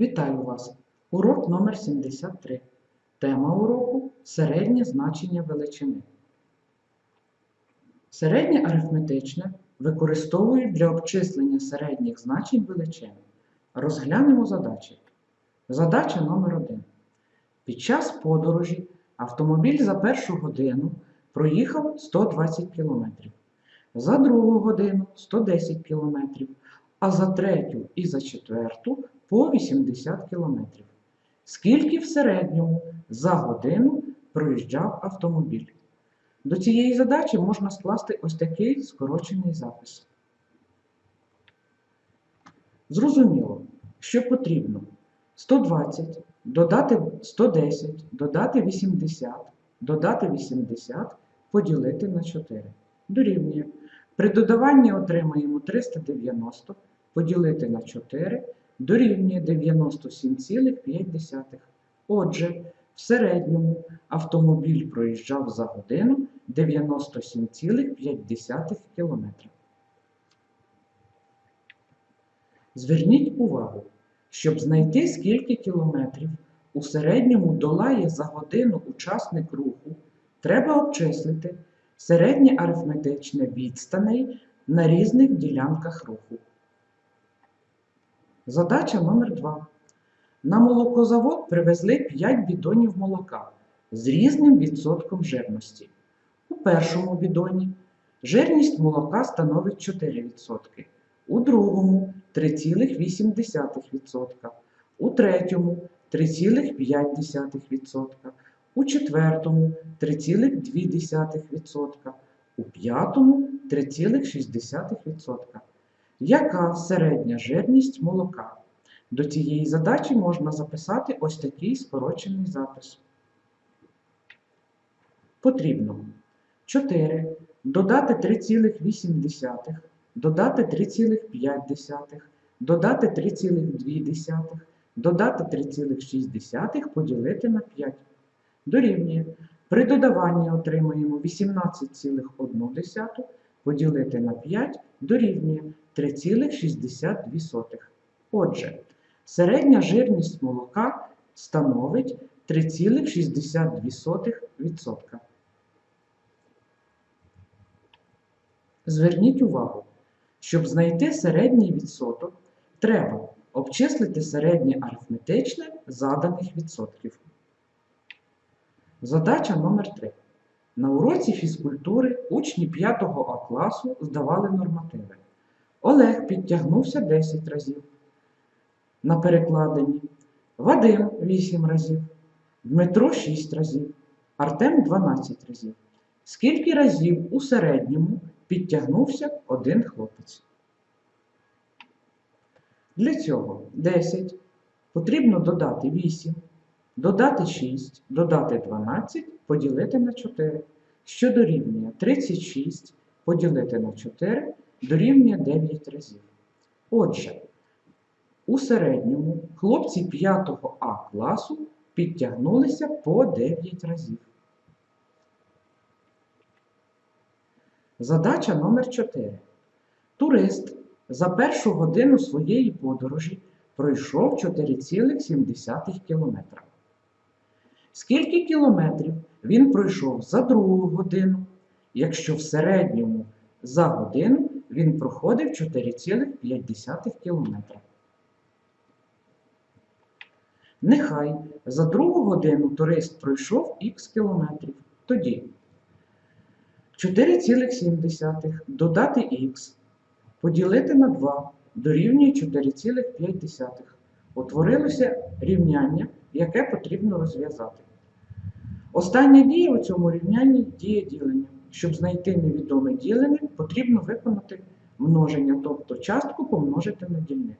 Вітаю вас! Урок номер 73. Тема уроку середнє значення величини. Середнє арифметичне використовують для обчислення середніх значень величин. Розглянемо задачі. Задача номер 1. Під час подорожі автомобіль за першу годину проїхав 120 км, за другу годину 110 км, а за третю і за четверту по 80 км. Скільки в середньому за годину проїжджав автомобіль? До цієї задачі можна скласти ось такий скорочений запис. Зрозуміло, що потрібно 120 додати 110, додати 80, додати 80, поділити на 4. Дорівнює. При додаванні отримаємо 390, поділити на 4 дорівнює 97,5. Отже, в середньому автомобіль проїжджав за годину 97,5 км. Зверніть увагу, щоб знайти скільки кілометрів у середньому долає за годину учасник руху, треба обчислити середнє арифметичне відстаней на різних ділянках руху. Задача номер 2. На молокозавод привезли 5 бідонів молока з різним відсотком жирності. У першому бідоні жирність молока становить 4%, у другому 3,8%, у третьому 3,5%, у четвертому 3,2%, у п'ятому 3,6%. Яка середня жирність молока? До цієї задачі можна записати ось такий скорочений запис. Потрібно 4 додати 3,8, додати 3,5, додати 3,2, додати 3,6 поділити на 5. Дорівнює. При додаванні отримаємо 18,1 поділити на 5 дорівнює 3,62. Отже, середня жирність молока становить 3,62%. Зверніть увагу, щоб знайти середній відсоток, треба обчислити середнє арифметичне заданих відсотків. Задача номер 3. На уроці фізкультури учні 5 А класу здавали нормативи. Олег підтягнувся 10 разів на перекладенні, Вадим 8 разів, Дмитро 6 разів, Артем 12 разів. Скільки разів у середньому підтягнувся один хлопець? Для цього 10 потрібно додати 8, додати 6, додати 12, поділити на 4, що дорівнює 36 поділити на 4 дорівнює 9 разів. Отже, у середньому хлопці 5 А класу підтягнулися по 9 разів. Задача номер 4. Турист за першу годину своєї подорожі пройшов 4,7 км. Скільки кілометрів він пройшов за другу годину, якщо в середньому за годину він проходив 4,5 км. Нехай за другу годину турист пройшов х кілометрів. Тоді 4,7 додати х, поділити на 2 дорівнює 4,5. Утворилося рівняння, яке потрібно розв'язати. Остання дія у цьому рівнянні дія ділення. Щоб знайти невідоме ділене, потрібно виконати множення, тобто частку помножити на дільник.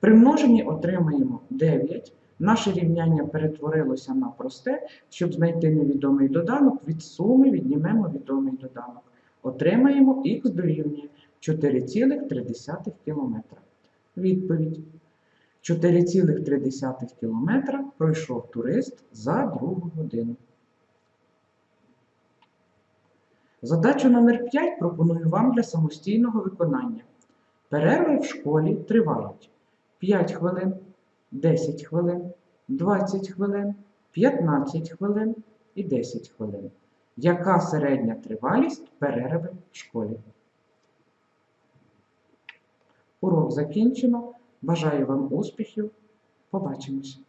При множенні отримаємо 9. Наше рівняння перетворилося на просте. Щоб знайти невідомий доданок, від суми віднімемо відомий доданок. Отримаємо х дорівнює 4,3 км. Відповідь. 4,3 км пройшов турист за другу годину. Задачу номер 5 пропоную вам для самостійного виконання. Перерви в школі тривають 5 хвилин, 10 хвилин, 20 хвилин, 15 хвилин і 10 хвилин. Яка середня тривалість перерви в школі? Урок закінчено. Бажаю вам успіхів. Побачимось!